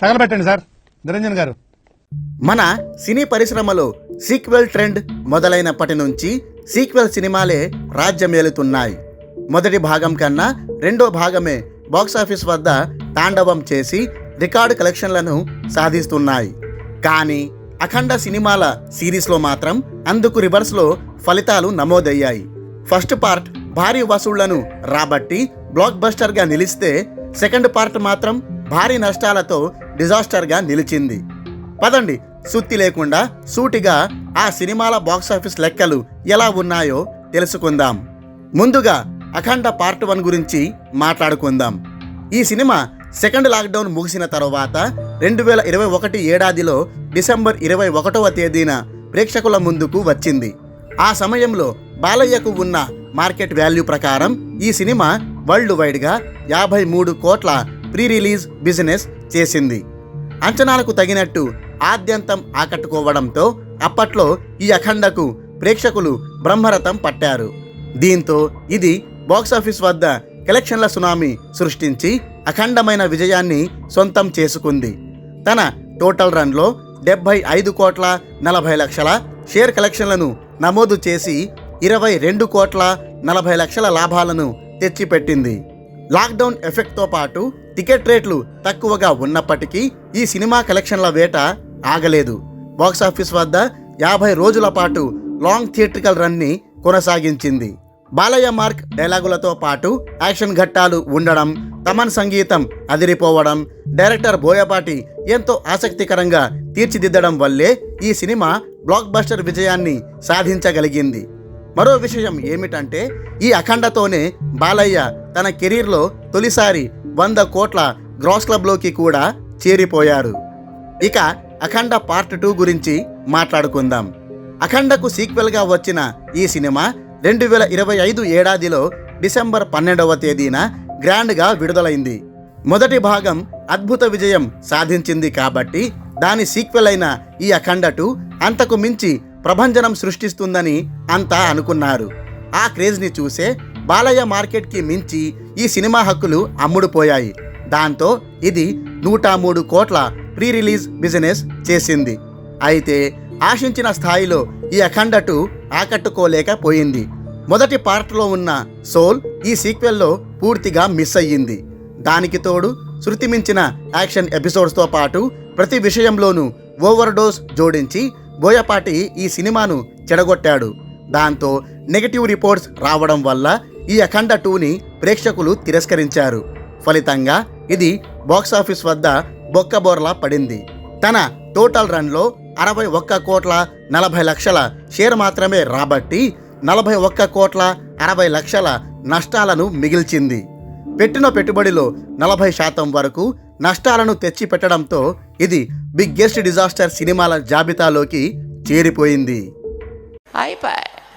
తగలబెట్టండి sir. Niranjan గారు. మన సినీ పరిశ్రమలో సీక్వెల్ ట్రెండ్ మొదలైనప్పటి నుంచి సీక్వెల్ సినిమాలే రాజ్యమేలుతున్నాయి. మొదటి భాగం కన్నా రెండో భాగమే బాక్సాఫీస్ వద్ద తాండవం చేసి రికార్డు కలెక్షన్లను సాధిస్తున్నాయి. కానీ అఖండ సినిమాల సిరీస్లో మాత్రం అందుకు రివర్స్లో ఫలితాలు నమోదయ్యాయి. ఫస్ట్ పార్ట్ భారీ వసూళ్ళను రాబట్టి బ్లాక్ బస్టర్గా నిలిస్తే సెకండ్ పార్ట్ మాత్రం భారీ నష్టాలతో డిజాస్టర్గా నిలిచింది. పదండి సుత్తి లేకుండా సూటిగా ఆ సినిమాల బాక్సాఫీస్ లెక్కలు ఎలా ఉన్నాయో తెలుసుకుందాం. ముందుగా అఖండ పార్ట్ వన్ గురించి మాట్లాడుకుందాం. ఈ సినిమా సెకండ్ లాక్డౌన్ ముగిసిన తర్వాత రెండు వేల ఇరవై ఒకటి ఏడాదిలో డిసెంబర్ ఇరవై ఒకటవ తేదీన ప్రేక్షకుల ముందుకు వచ్చింది. ఆ సమయంలో బాలయ్యకు ఉన్న మార్కెట్ వాల్యూ ప్రకారం ఈ సినిమా వరల్డ్ వైడ్గా యాభై మూడు కోట్ల ప్రీ రిలీజ్ బిజినెస్ చేసింది. అంచనాలకు తగినట్టు ఆద్యంతం ఆకట్టుకోవడంతో అప్పట్లో ఈ అఖండకు ప్రేక్షకులు బ్రహ్మరథం పట్టారు. దీంతో ఇది బాక్సాఫీస్ వద్ద కలెక్షన్ల సునామీ సృష్టించి అఖండమైన విజయాన్ని సొంతం చేసుకుంది. తన టోటల్ రన్లో డెబ్బై ఐదు కోట్ల నలభై లక్షల షేర్ కలెక్షన్లను నమోదు చేసి ఇరవై రెండు కోట్ల నలభై లక్షల లాభాలను తెచ్చిపెట్టింది. లాక్డౌన్ ఎఫెక్ట్తో పాటు టికెట్ రేట్లు తక్కువగా ఉన్నప్పటికీ ఈ సినిమా కలెక్షన్ల వేట ఆగలేదు. బాక్సాఫీస్ వద్ద యాభై రోజుల పాటు లాంగ్ థియేట్రికల్ రన్ని కొనసాగించింది. బాలయ్య మార్క్ డైలాగులతో పాటు యాక్షన్ ఘట్టాలు ఉండడం తమన్ సంగీతం అదిరిపోవడం డైరెక్టర్ బోయపాటి ఎంతో ఆసక్తికరంగా తీర్చిదిద్దడం వల్లే ఈ సినిమా బ్లాక్ బస్టర్ విజయాన్ని సాధించగలిగింది. మరో విషయం ఏమిటంటే ఈ అఖండతోనే బాలయ్య తన కెరీర్లో తొలిసారి వంద కోట్ల గ్రాస్ క్లబ్లోకి కూడా చేరిపోయారు. ఇక అఖండ పార్ట్ టూ గురించి మాట్లాడుకుందాం. అఖండకు సీక్వెల్గా వచ్చిన ఈ సినిమా రెండు వేల ఇరవై ఐదు ఏడాదిలో డిసెంబర్ పన్నెండవ తేదీన గ్రాండ్గా విడుదలైంది. మొదటి భాగం అద్భుత విజయం సాధించింది కాబట్టి దాని సీక్వెల్ అయిన ఈ అఖండ టూ అంతకు మించి ప్రభంజనం సృష్టిస్తుందని అంతా అనుకున్నారు. ఆ క్రేజ్ని చూసే బాలయ్య మార్కెట్కి మించి ఈ సినిమా హక్కులు అమ్ముడుపోయాయి. దాంతో ఇది నూట మూడు కోట్ల ప్రీ రిలీజ్ బిజినెస్ చేసింది. అయితే ఆశించిన స్థాయిలో ఈ అఖండ టూ ఆకట్టుకోలేకపోయింది. మొదటి పార్ట్లో ఉన్న సోల్ ఈ సీక్వెల్లో పూర్తిగా మిస్ అయ్యింది. దానికి తోడు శృతి మించిన యాక్షన్ ఎపిసోడ్స్తో పాటు ప్రతి విషయంలోనూ ఓవర్ డోస్ జోడించి బోయపాటి ఈ సినిమాను చెడగొట్టాడు. దాంతో నెగటివ్ రిపోర్ట్స్ రావడం వల్ల ఈ అఖండ టూని ప్రేక్షకులు తిరస్కరించారు. ఫలితంగా ఇది బాక్సాఫీస్ వద్ద బొక్కబోర్లా పడింది. తన టోటల్ రన్లో అరవై ఒక్క కోట్ల నలభై లక్షల షేర్ మాత్రమే రాబట్టి నలభై ఒక్క కోట్ల అరవై లక్షల నష్టాలను మిగిల్చింది. పెట్టిన పెట్టుబడిలో నలభై శాతం వరకు నష్టాలను తెచ్చిపెట్టడంతో ఇది బిగ్గెస్ట్ డిజాస్టర్ సినిమాల జాబితాలోకి చేరిపోయింది. అయిపోయి